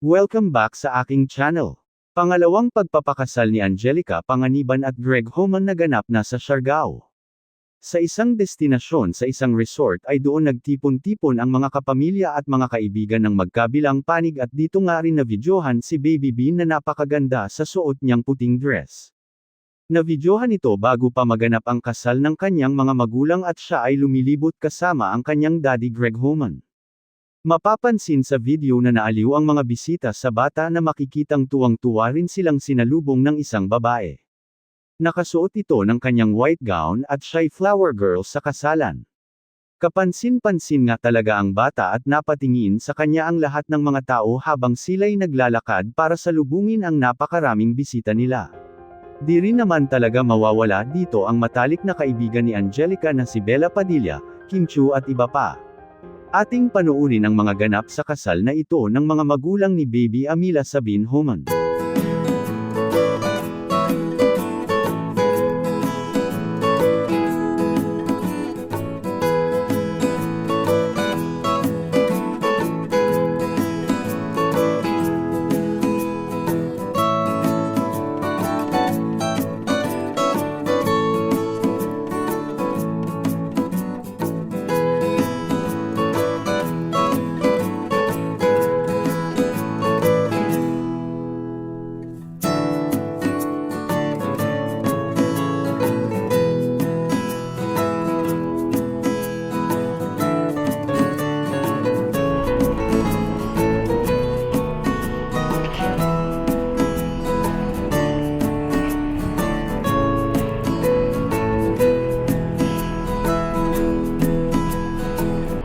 Welcome back sa aking channel. Pangalawang pagpapakasal ni Angelica Panganiban at Greg Homan naganap na sa Siargao. Sa isang destinasyon sa isang resort ay doon nagtipon-tipon ang mga kapamilya at mga kaibigan ng magkabilang panig at dito nga rin na-videohan si Baby Bean na napakaganda sa suot niyang puting dress. Na-videohan ito bago pa maganap ang kasal ng kanyang mga magulang at siya ay lumilibot kasama ang kanyang daddy Greg Homan. Mapapansin sa video na naaliw ang mga bisita sa bata na makikitang tuwang-tuwa rin silang sinalubong ng isang babae. Nakasuot ito ng kanyang white gown at siya'y flower girl sa kasalan. Kapansin-pansin nga talaga ang bata at napatingin sa kanya ang lahat ng mga tao habang sila'y naglalakad para salubungin ang napakaraming bisita nila. Di rin naman talaga mawawala dito ang matalik na kaibigan ni Angelica na si Bella Padilla, Kim Chu at iba pa. Ating panuurin ang mga ganap sa kasal na ito ng mga magulang ni Baby Amila Sabine Homan.